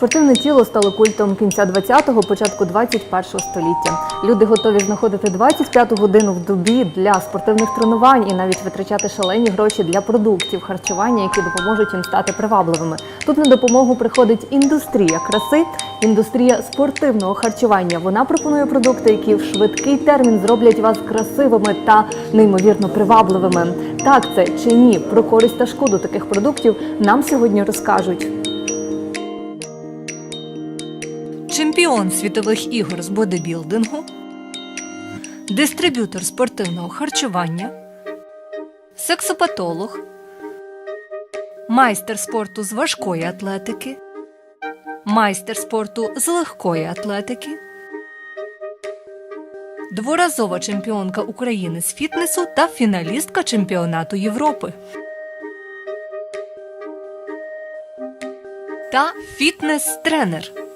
Спортивне тіло стало культом кінця 20-го, початку 21-го століття. Люди готові знаходити 25-ту годину в добі для спортивних тренувань і навіть витрачати шалені гроші для продуктів харчування, які допоможуть їм стати привабливими. Тут на допомогу приходить індустрія краси, індустрія спортивного харчування. Вона пропонує продукти, які в швидкий термін зроблять вас красивими та неймовірно привабливими. Так це чи ні? Про користь та шкоду таких продуктів нам сьогодні розкажуть. Чемпіон світових ігор з бодибілдингу, дистриб'ютор спортивного харчування, сексопатолог, майстер спорту з важкої атлетики, майстер спорту з легкої атлетики, дворазова чемпіонка України з фітнесу та фіналістка чемпіонату Європи. Та фітнес-тренер.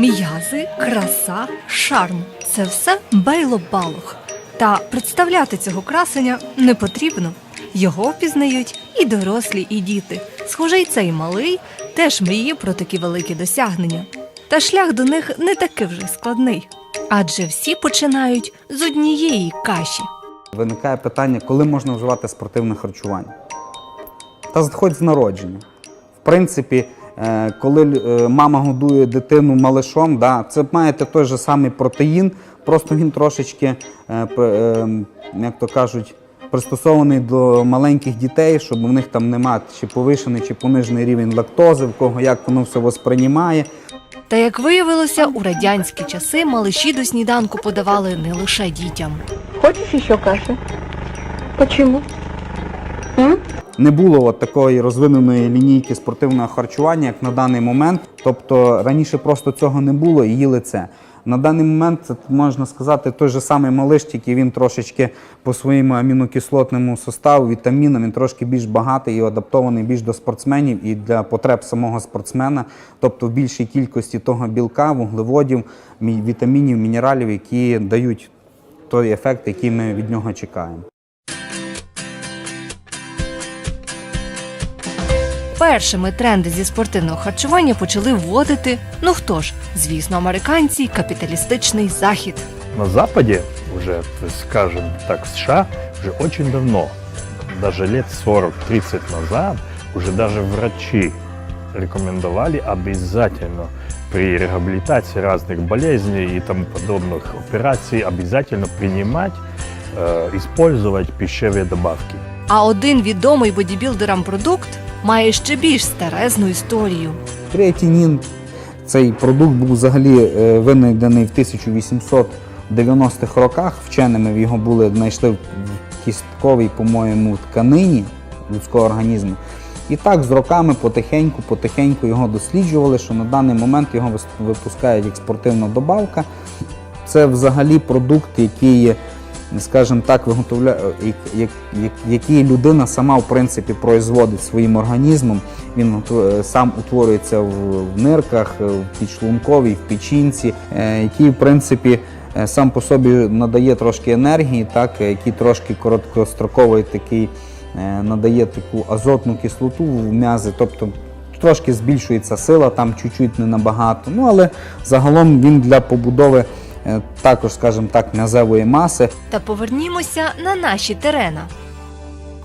М'язи, краса, шарм це все Бейло Балух. Та представляти цього красення не потрібно. Його впізнають і дорослі, і діти. Схоже, й цей малий теж мріє про такі великі досягнення. Та шлях до них не такий вже складний. Адже всі починають з однієї каші. Виникає питання, коли можна вживати спортивне харчування? Та хоч з народження. В принципі, коли е, мама годує дитину малишом, да, це маєте той же самий протеїн, просто він трошечки, е, п- е, як то кажуть, пристосований до маленьких дітей, щоб у них там немає чи повишений, чи понижений рівень лактози, в кого як воно все восприймає. Та як виявилося, у радянські часи малиші до сніданку подавали не лише дітям. Хочешь еще каши? Почему? Не було от такої розвиненої лінійки спортивного харчування, як на даний момент. Тобто раніше просто цього не було і їли це. На даний момент можна сказати той же самий малиш, тільки він трошечки по своєму амінокислотному составу, вітамінам, він трошки більш багатий і адаптований більш до спортсменів і для потреб самого спортсмена, тобто в більшій кількості того білка, вуглеводів, вітамінів, мінералів, які дають той ефект, який ми від нього чекаємо. Першими тренди зі спортивного харчування почали вводити, ну хто ж, звісно, американці, й капіталістичний захід. На Западе уже, то есть, скажем так, в США уже очень давно, даже лет 40-30 назад, уже даже врачи рекомендовали обязательно при реабилитации разных болезней и тому подобных операций обязательно принимать, э, использовать пищевые добавки. А один відомий бодібілдерам продукт має ще більш старезну історію. Креатинін. Цей продукт був взагалі е, винайдений в 1890-х роках. Вченими його були знайшли в кістковій, по-моєму, тканині людського організму. І так з роками потихеньку, потихеньку його досліджували, що на даний момент його випускають як спортивна добавка. Це взагалі продукт, який, скажімо так, виготовляє, як, як, людина сама в принципі производить своїм організмом. Він сам утворюється в, нирках, е, в підшлунковій, в печінці, е, який в принципі е, сам по собі надає трошки енергії, е, який трошки короткостроковий такий е, надає таку азотну кислоту в м'язи. Тобто трошки збільшується сила, там чуть-чуть не набагато. Ну але загалом він для побудови е, також, скажімо так, м'язевої маси. Та повернімося на наші терена.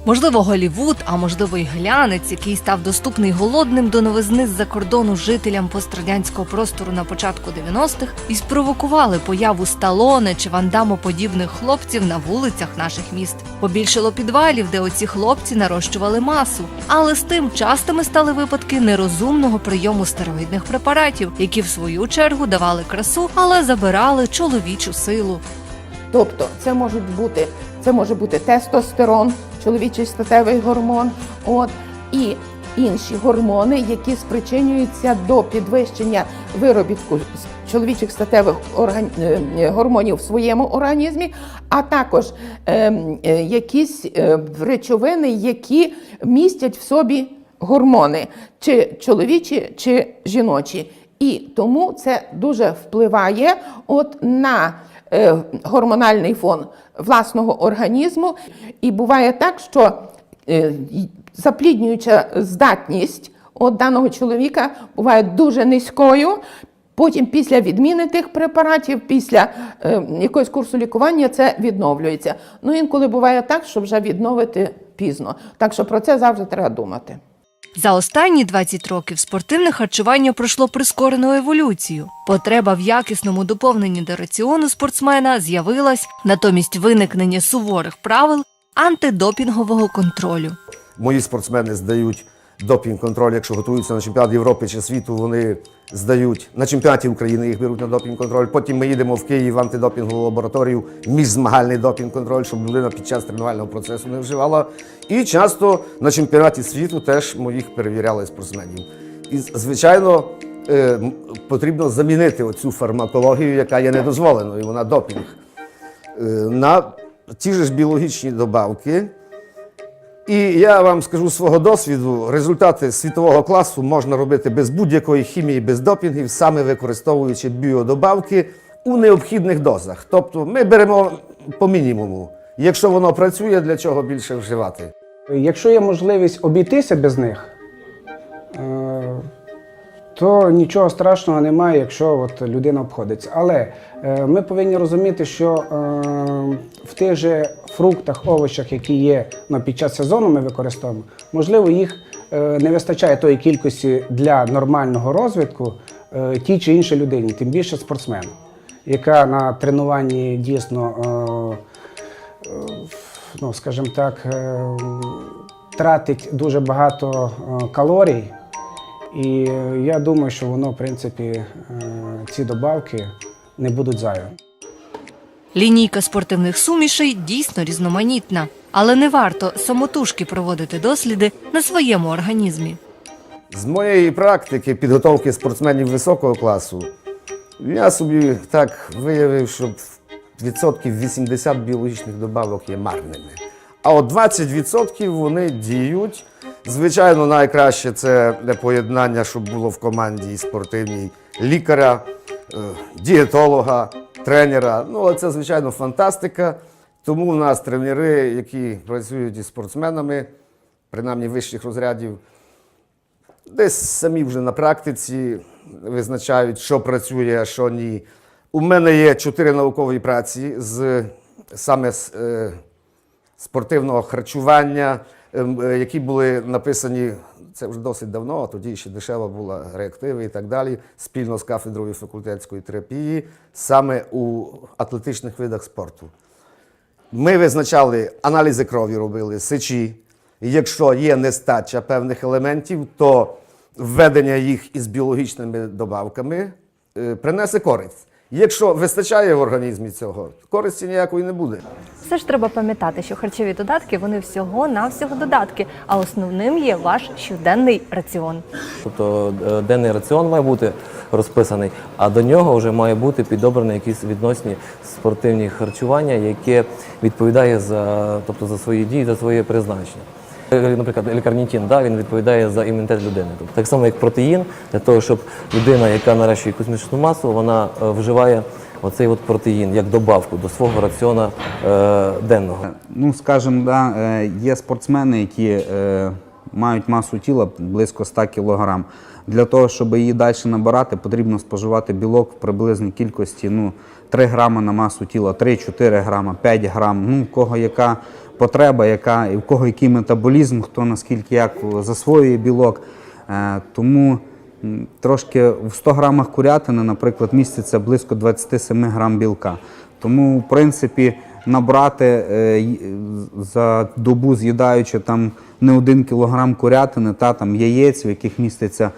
Можливо, Голівуд, а можливо, й глянець, який став доступний голодним до новизни з-за кордону жителям пострадянського простору на початку 90-х, і спровокували появу сталоне чи вандамоподібних хлопців на вулицях наших міст. Побільшало підвалів, де оці хлопці нарощували масу. Але з тим частими стали випадки нерозумного прийому стероїдних препаратів, які в свою чергу давали красу, але забирали чоловічу силу. Тобто це можуть бути, це може бути тестостерон, чоловічий статевий гормон, от, і інші гормони, які спричинюються до підвищення виробітку чоловічих статевих орган... е, е, гормонів в своєму організмі, а також ем, е, якісь речовини, які містять в собі гормони, чи чоловічі, чи жіночі. І тому це дуже впливає от на гормональний фон власного організму. І буває так, що е, запліднююча здатність от даного чоловіка буває дуже низькою. Потім, після відміни тих препаратів, після е, якогось курсу лікування, це відновлюється. Ну інколи буває так, що вже відновити пізно. Так що про це завжди треба думати. За останні 20 років спортивне харчування пройшло прискорену еволюцію. Потреба в якісному доповненні до раціону спортсмена з'явилась, натомість виникнення суворих правил антидопінгового контролю. Мої спортсмени здають допінг-контроль, якщо готуються на чемпіонат Європи чи світу, вони здають на чемпіонаті України їх беруть на допінг-контроль. Потім ми їдемо в Київ в антидопінгову лабораторію, міжзмагальний допінг-контроль, щоб людина під час тренувального процесу не вживала. І часто на чемпіонаті світу теж моїх перевіряли спортсменів. І, звичайно, е, потрібно замінити оцю фармакологію, яка є недозволеною, вона допінг, е, на ті ж біологічні добавки. І я вам скажу свого досвіду, результати світового класу можна робити без будь-якої хімії, без допінгів, саме використовуючи біодобавки у необхідних дозах. Тобто ми беремо по мінімуму. Якщо воно працює, для чого більше вживати? Якщо є можливість обійтися без них, е, то нічого страшного немає, якщо от людина обходиться. Але е, ми повинні розуміти, що е, в тих же фруктах, овочах, які є ну, під час сезону, ми використовуємо, можливо, їх е, не вистачає тої кількості для нормального розвитку е, тій чи іншій людині, тим більше спортсмену, яка на тренуванні дійсно. Е, ну, скажімо так, тратить дуже багато калорій. І я думаю, що воно, в принципі, ці добавки не будуть зайві. Лінійка спортивних сумішей дійсно різноманітна, але не варто самотужки проводити досліди на своєму організмі. З моєї практики підготовки спортсменів високого класу, я собі так виявив, що відсотків 80 біологічних добавок є марними. А от 20% вони діють. Звичайно, найкраще це поєднання, щоб було в команді спортивній лікаря, дієтолога, тренера. Ну, це, звичайно, фантастика. Тому в нас тренери, які працюють із спортсменами, принаймні вищих розрядів, Десь самі вже на практиці визначають, що працює, а що ні. У мене є чотири наукові праці з саме з е, спортивного харчування, ем, е, які були написані це вже досить давно, а тоді ще дешева була реактиви і так далі, спільно з кафедрою факультетської терапії, саме у атлетичних видах спорту. Ми визначали аналізи крові, робили сечі. І Якщо є нестача певних елементів, то введення їх із біологічними добавками е, принесе користь. Якщо вистачає в організмі цього, користі ніякої не буде. Все ж треба пам'ятати, що харчові додатки вони всього навсього додатки, а основним є ваш щоденний раціон. Тобто е, денний раціон має бути розписаний, а до нього вже має бути підобрані якісь відносні спортивні харчування, яке відповідає за, тобто, за свої дії, за своє призначення. Е, Наприклад, лікарнітін, да, він відповідає за імунітет людини. Тобто, так само, як протеїн, для того, щоб людина, яка наращує космічну масу, вона е, вживає оцей от протеїн як добавку до свого раціона е, денного. Ну, скажімо, да, е, є спортсмени, які е, мають масу тіла близько 100 кг. Для того, щоб її далі набирати, потрібно споживати білок в приблизній кількості ну, 3 грами на масу тіла, 3-4 грама, 5 грам. Ну, у кого яка потреба, яка, і в кого який метаболізм, хто наскільки як засвоює білок. Е, тому трошки в 100 грамах курятини, наприклад, міститься близько 27 грам білка. Тому, в принципі, набрати е, за добу, з'їдаючи там не один кілограм курятини та там яєць, в яких міститься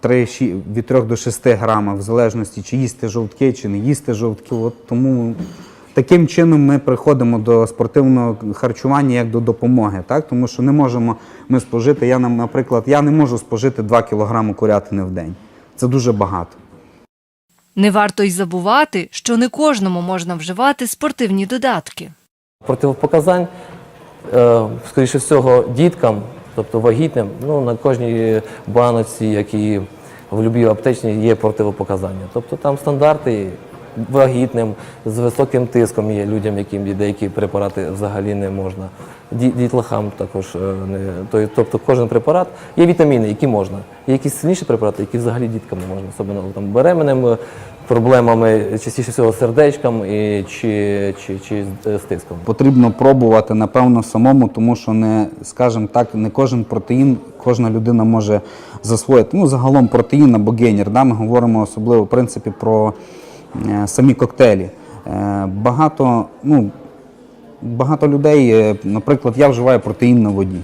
3, щі- від 3 до 6 грамів, в залежності, чи їсти жовтки, чи не їсти жовтки. От тому таким чином ми приходимо до спортивного харчування як до допомоги, так? тому що не можемо ми спожити. Я, нам, наприклад, я не можу спожити 2 кілограми курятини в день. Це дуже багато. Не варто й забувати, що не кожному можна вживати спортивні додатки. Противопоказань, е, скоріше всього, діткам, тобто вагітним, ну, на кожній баночці, як і в будь-якій аптечній, є противопоказання. Тобто там стандарти вагітним, з високим тиском є людям, яким деякі препарати взагалі не можна. Дітлахам також е, не тобто кожен препарат є вітаміни, які можна. Є якісь сильніші препарати, які взагалі діткам не можна, особливо там беременним е, проблемами, частіше всього сердечком і, чи, чи, чи з- е. Потрібно пробувати, напевно, самому, тому що не, скажімо так, не кожен протеїн кожна людина може засвоїти. Ну, загалом протеїн або генір. Да? Ми говоримо особливо в принципі про е, самі коктейлі. Е, багато, ну, багато людей, е, наприклад, я вживаю протеїн на воді.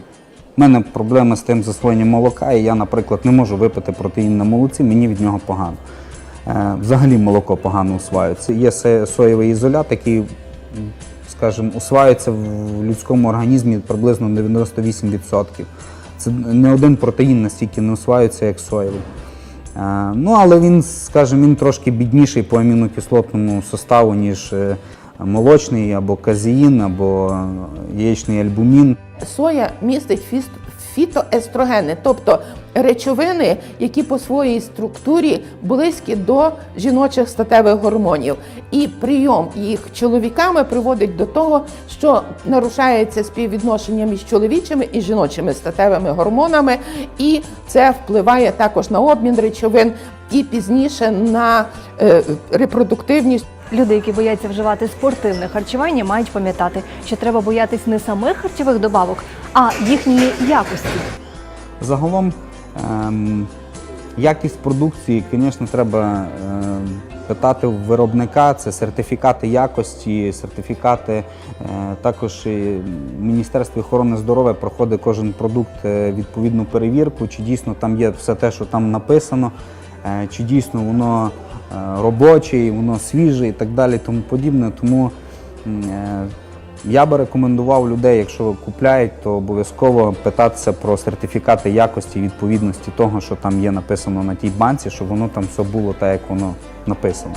У мене проблеми з тим засвоєнням молока, і я, наприклад, не можу випити протеїн на молоці, мені від нього погано. Е, Взагалі молоко погано усваюється. Є соєвий ізолят, який, скажімо, усваюється в людському організмі приблизно 98%. Це не один протеїн настільки не усваюється, як соєвий. Е, Ну, але він, скажімо, він трошки бідніший по амінокислотному составу, ніж е, молочний або казеїн, або яєчний альбумін. Соя містить фіст- фітоестрогени, тобто речовини, які по своїй структурі близькі до жіночих статевих гормонів. І прийом їх чоловіками приводить до того, що нарушається співвідношення між чоловічими і жіночими статевими гормонами, і це впливає також на обмін речовин і пізніше на е, репродуктивність. Люди, які бояться вживати спортивне харчування, мають пам'ятати, що треба боятись не самих харчових добавок, а їхньої якості. Загалом ем, якість продукції, звісно, треба ем, питати в виробника. Це сертифікати якості, сертифікати. Е, також Міністерстві охорони здоров'я проходить кожен продукт е, відповідну перевірку, чи дійсно там є все те, що там написано, е, чи дійсно воно е, робоче, і воно свіже і так далі, тому подібне. Тому е, я би рекомендував людей, якщо купляють, то обов'язково питатися про сертифікати якості і відповідності того, що там є написано на тій банці, щоб воно там все було так, як воно написано.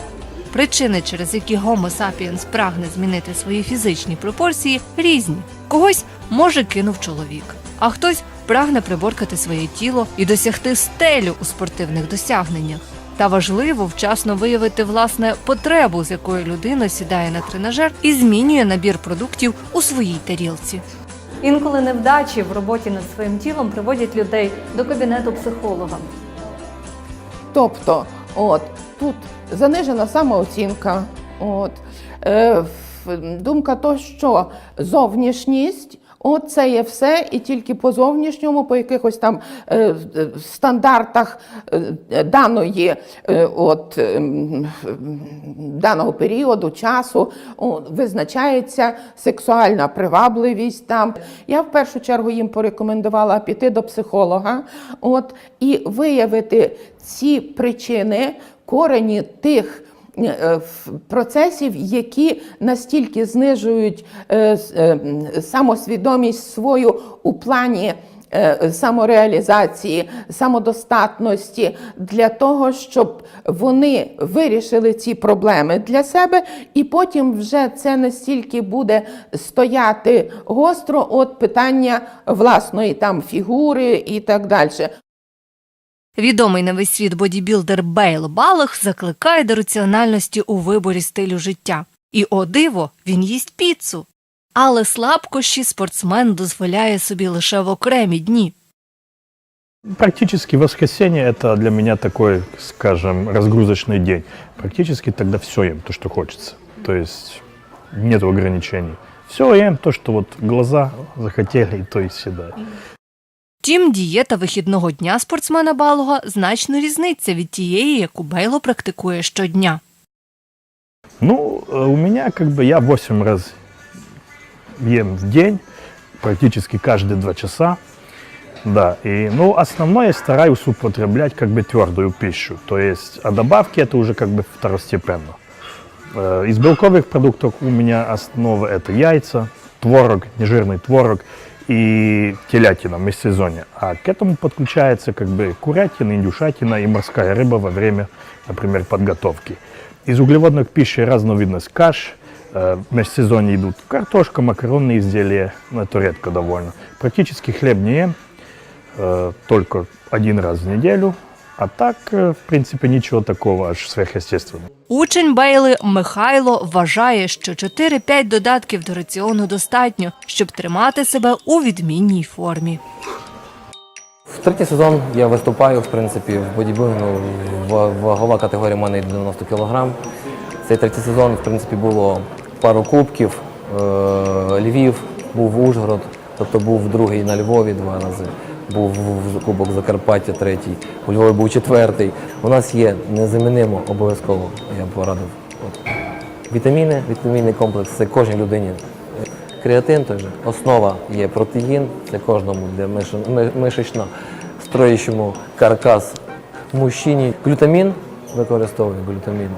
Причини, через які Homo sapiens прагне змінити свої фізичні пропорції, різні. Когось може кинув чоловік, а хтось прагне приборкати своє тіло і досягти стелю у спортивних досягненнях. Та важливо вчасно виявити власне потребу, з якою людина сідає на тренажер і змінює набір продуктів у своїй тарілці. Інколи невдачі в роботі над своїм тілом приводять людей до кабінету психолога. Тобто, от тут занижена самооцінка, от е, думка то, що зовнішність. От це є все, і тільки по зовнішньому, по якихось там е, е, стандартах е, даної е, от, е, даного періоду часу о, визначається сексуальна привабливість. Там я в першу чергу їм порекомендувала піти до психолога, от і виявити ці причини, корені тих. Е, Процесів, які настільки знижують е, е, самосвідомість свою у плані самореалізації, самодостатності для того, щоб вони вирішили ці проблеми для себе, і потім вже це настільки буде стояти гостро от питання власної там фігури і так далі. Відомий на весь світ бодібілдер Бейл Балах закликає до раціональності у виборі стилю життя. І о диво, він їсть піцу. Але слабкощі спортсмен дозволяє собі лише в окремі дні. Практически воскресенье это для меня такой, скажем, разгрузочный день. Практически тогда все ем, то, что хочется. То есть нет ограничений. Все ем, то, что вот глаза захотели, и то и съедаю. Втім, дієта вихідного дня спортсмена Балога значно різниця від тієї, яку Бейло практикує щодня. Ну, э, у меня как бы я 8 раз ем в день, практически каждые 2 часа. Да, и, ну, основное я стараюсь употреблять как бы твердую пищу, то есть, а добавки это уже как бы второстепенно. Э, Из белковых продуктов у меня основа это яйца, творог, нежирный творог и телятина в межсезонье. А к этому подключается как бы курятина, индюшатина и морская рыба во время, например, подготовки. Из углеводных пищи разновидность каш. Э, В межсезонье идут картошка, макаронные изделия, но это редко довольно. Практически хлеб не ем, э, только один раз в неделю. А так, э, в принципе, ничего такого аж сверхъестественного. Учень Бейли Михайло вважає, що 4-5 додатків до раціону достатньо, щоб тримати себе у відмінній формі. В третій сезон я виступаю, в принципі, в бодібілінгу. Вагова категорія в мене 90 кг. Цей третій сезон, в принципі, було пару кубків. Е, Львів, був Ужгород, тобто був другий на Львові два рази. Був Кубок Закарпаття третій, у Львові був четвертий. У нас є незамінимо обов'язково, я б порадив. От. Вітаміни, вітамінний комплекс це кожній людині. Креатин той же. Основа є протеїн, це кожному для миш- ми- мишечно строїчому каркас мужчині. Глютамін використовую глютамін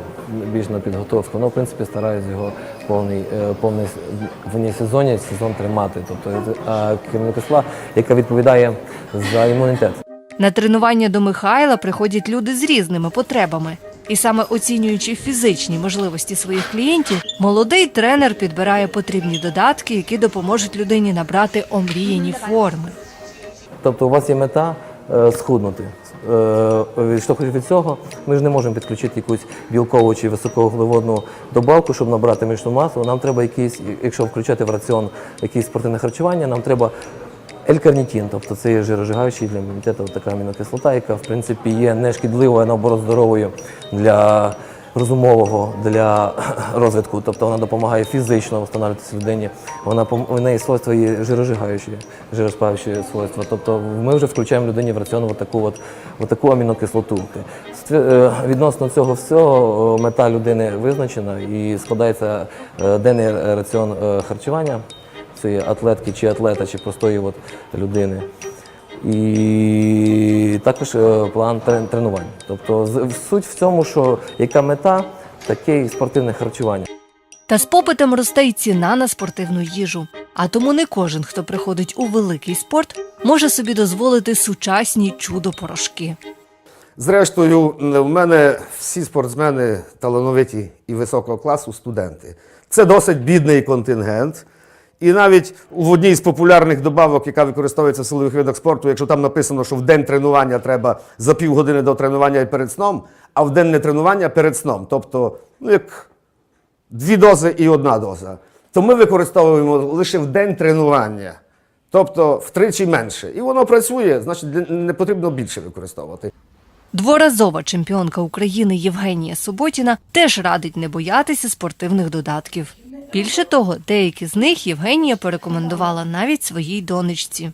більш на підготовку. Ну, в принципі, стараюсь його повний, е, повний в вне сезоні сезон тримати. Тобто а кислота, яка відповідає за імунітет. На тренування до Михайла приходять люди з різними потребами. І саме оцінюючи фізичні можливості своїх клієнтів, молодий тренер підбирає потрібні додатки, які допоможуть людині набрати омріяні форми. Тобто у вас є мета е, схуднути. Е, Відштовхуючись від цього, ми ж не можемо підключити якусь білкову чи високовуглеводну добавку, щоб набрати мішну масу. Нам треба якийсь, якщо включати в раціон якісь спортивне харчування, нам треба L-карнітин, тобто це є жирожигаючий для імунітету така амінокислота, яка в принципі є нешкідливою, а наоборот здоровою для розумового, для розвитку. Тобто вона допомагає фізично встановлюватися людині. Вона в неї свойства є жирожигаючі, жироспалюючі свойства. Тобто ми вже включаємо людині в раціон отаку, от, отаку амінокислоту. Е, Відносно цього всього мета людини визначена і складається е, денний раціон е, харчування цієї атлетки чи атлета, чи простої от людини. І також е, план тренувань. Тобто з- суть в цьому, що яка мета, таке і спортивне харчування. Та з попитом росте й ціна на спортивну їжу. А тому не кожен, хто приходить у великий спорт, може собі дозволити сучасні чудо-порошки. Зрештою, в мене всі спортсмени талановиті і високого класу студенти. Це досить бідний контингент. І навіть в одній з популярних добавок, яка використовується в силових видах спорту, якщо там написано, що в день тренування треба за півгодини до тренування і перед сном, а в день не тренування перед сном. Тобто, ну як дві дози і одна доза. То ми використовуємо лише в день тренування, тобто втричі менше. І воно працює, значить, не потрібно більше використовувати. Дворазова чемпіонка України Євгенія Суботіна теж радить не боятися спортивних додатків. Більше того, деякі з них Євгенія порекомендувала навіть своїй донечці.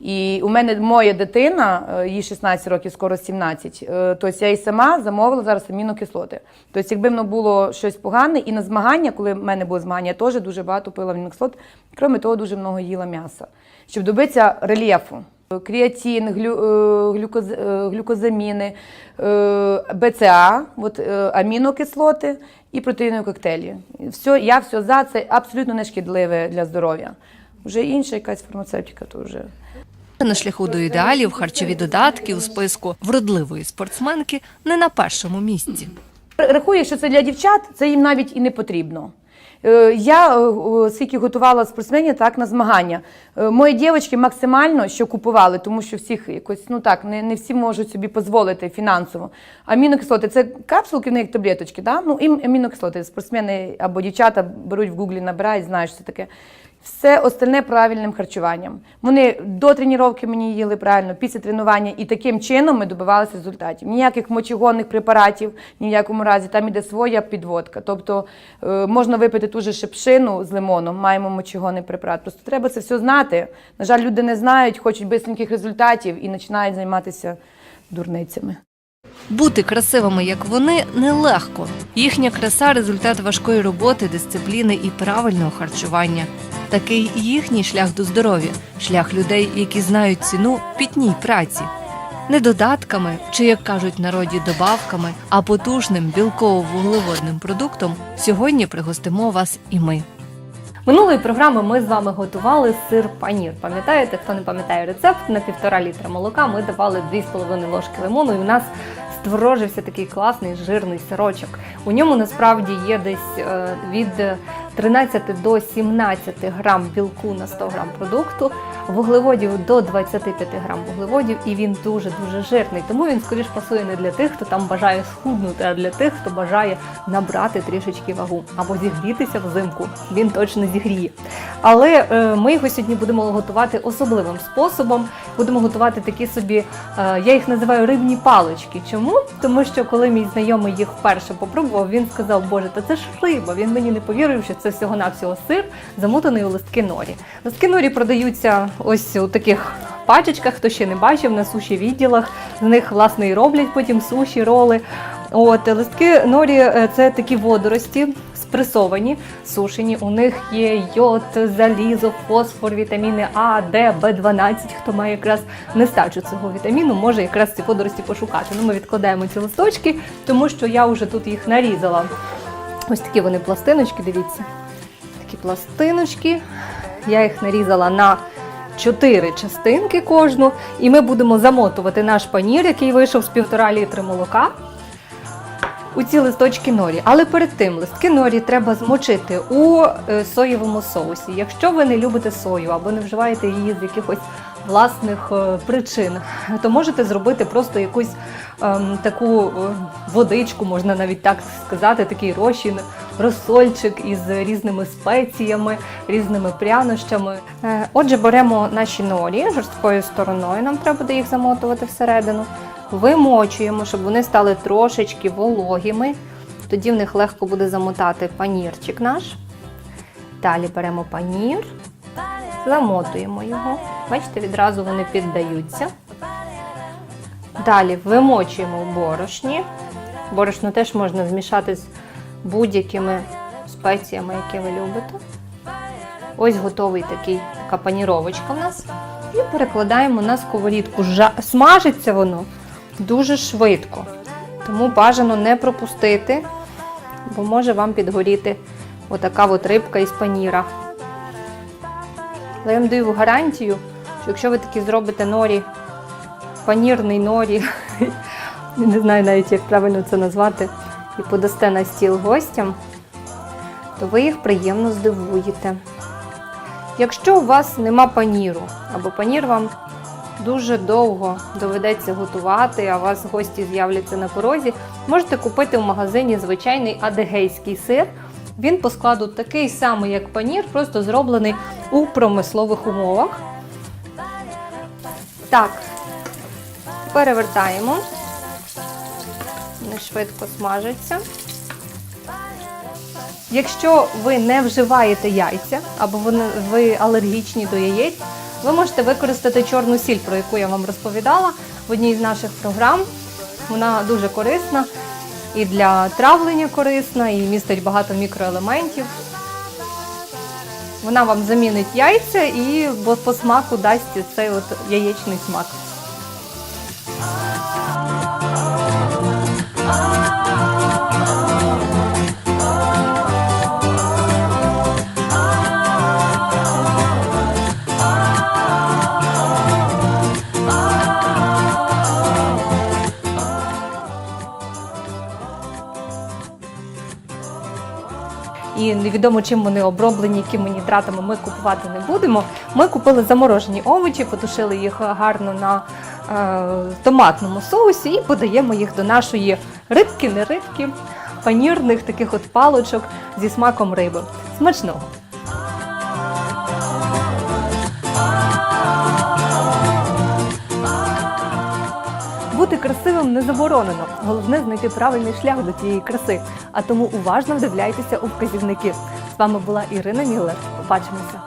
І у мене моя дитина, е, їй 16 років, скоро 17. е, Тобто я і сама замовила зараз амінокислоти. Тобто, якби воно було щось погане, і на змагання, коли в мене були змагання, я теж дуже багато пила амінокислот. Крім того, дуже много їла м'яса, щоб добитися рельєфу. Креатин, глю, е, глюкоз, е, глюкозаміни, е, БЦА, от, амінокислоти і протеїнові коктейлі. Все, я все за це абсолютно не шкідливе для здоров'я. Вже інша якась фармацевтика, то вже. На шляху до ідеалів харчові додатки у списку вродливої спортсменки не на першому місці. Рахую, що це для дівчат, це їм навіть і не потрібно. Е, Я е, скільки готувала спортсменів так на змагання. Е, Мої дівчатки максимально що купували, тому що всіх якось ну так не, не всі можуть собі дозволити фінансово. Амінокислоти це капсулки, в них таблеточки, да? ну і амінокислоти. Спортсмени або дівчата беруть в гуглі, набирають, знають, що це таке. Все остальне правильним харчуванням. Вони до тренування мені їли правильно, після тренування, і таким чином ми добивалися результатів. Ніяких мочегонних препаратів, ні в якому разі, там іде своя підводка. Тобто е, можна випити ту же шипшину з лимоном, маємо мочегонний препарат. Просто треба це все знати. На жаль, люди не знають, хочуть бистреньких результатів і починають займатися дурницями. Бути красивими, як вони, нелегко. Їхня краса результат важкої роботи, дисципліни і правильного харчування. Такий їхній шлях до здоров'я, шлях людей, які знають ціну пітній праці. Не додатками, чи як кажуть в народі, добавками, а потужним білково-вуглеводним продуктом сьогодні пригостимо вас і ми. Минулої програми ми з вами готували сир панір. Пам'ятаєте, хто не пам'ятає рецепт, на півтора літра молока ми давали 2,5 ложки лимону, і у нас створожився такий класний жирний сирочок. У ньому насправді є десь е, від 13 до 17 грам білку на 100 грам продукту. вуглеводів до 25 грам вуглеводів, і він дуже дуже жирний. Тому він скоріш пасує не для тих, хто там бажає схуднути, а для тих, хто бажає набрати трішечки вагу або зігрітися взимку. Він точно зігріє. Але е, ми його сьогодні будемо готувати особливим способом. Будемо готувати такі собі, е, я їх називаю рибні палички. Чому? Тому що коли мій знайомий їх вперше попробував, він сказав, Боже, та це ж риба. Він мені не повірив, що це всього-навсього сир, замотаний у листки норі. Листки норі продаються ось у таких пачечках, хто ще не бачив, на суші відділах. З них власне і роблять потім суші, роли. От листки норі е, це такі водорості. Спресовані, сушені. У них є йод, залізо, фосфор, вітаміни А, Д, Б12. Хто має якраз нестачу цього вітаміну, може якраз ці водорості пошукати. Ну, ми відкладаємо ці листочки, тому що я вже тут їх нарізала. Ось такі вони пластиночки, дивіться. Пластиночки. Я їх нарізала на чотири частинки кожну, і ми будемо замотувати наш панір, який вийшов з півтора літри молока. У ці листочки норі, але перед тим листки норі треба змочити у е, соєвому соусі. Якщо ви не любите сою або не вживаєте її з якихось власних е, причин, то можете зробити просто якусь ем, таку е, водичку, можна навіть так сказати, такий розчин, розсольчик із різними спеціями, різними прянощами. Е, Отже, беремо наші норі жорсткою стороною. Нам треба буде їх замотувати всередину. Вимочуємо, щоб вони стали трошечки вологими. Тоді в них легко буде замотати панірчик наш. Далі беремо панір, замотуємо його. Бачите, відразу вони піддаються. Далі вимочуємо в борошні. Борошно теж можна змішати з будь-якими спеціями, які ви любите. Ось готовий такий, така паніровочка в нас. І перекладаємо на сковорідку. Смажиться воно дуже швидко. Тому бажано не пропустити, бо може вам підгоріти отака от рибка із паніра. Але я вам даю гарантію, що якщо ви таки зробите норі, панірний норі, не знаю навіть, як правильно це назвати, і подасте на стіл гостям, то ви їх приємно здивуєте. Якщо у вас нема паніру, або панір вам дуже довго доведеться готувати, а у вас гості з'являться на порозі, можете купити в магазині звичайний адегейський сир. Він по складу такий самий, як панір, просто зроблений у промислових умовах. Так, перевертаємо. Вони швидко смажаться. Якщо ви не вживаєте яйця або вони- ви алергічні до яєць, ви можете використати чорну сіль, про яку я вам розповідала в одній з наших програм. Вона дуже корисна і для травлення корисна, і містить багато мікроелементів. Вона вам замінить яйця і по смаку дасть цей от яєчний смак. Невідомо чим вони оброблені, якими нітратами ми купувати не будемо. Ми купили заморожені овочі, потушили їх гарно на е, томатному соусі і подаємо їх до нашої рибки, не рибки, панірних таких от палочок зі смаком риби. Смачного! красивим не заборонено. Головне знайти правильний шлях до тієї краси. А тому уважно вдивляйтеся у вказівники. З вами була Ірина Міллер. Побачимося.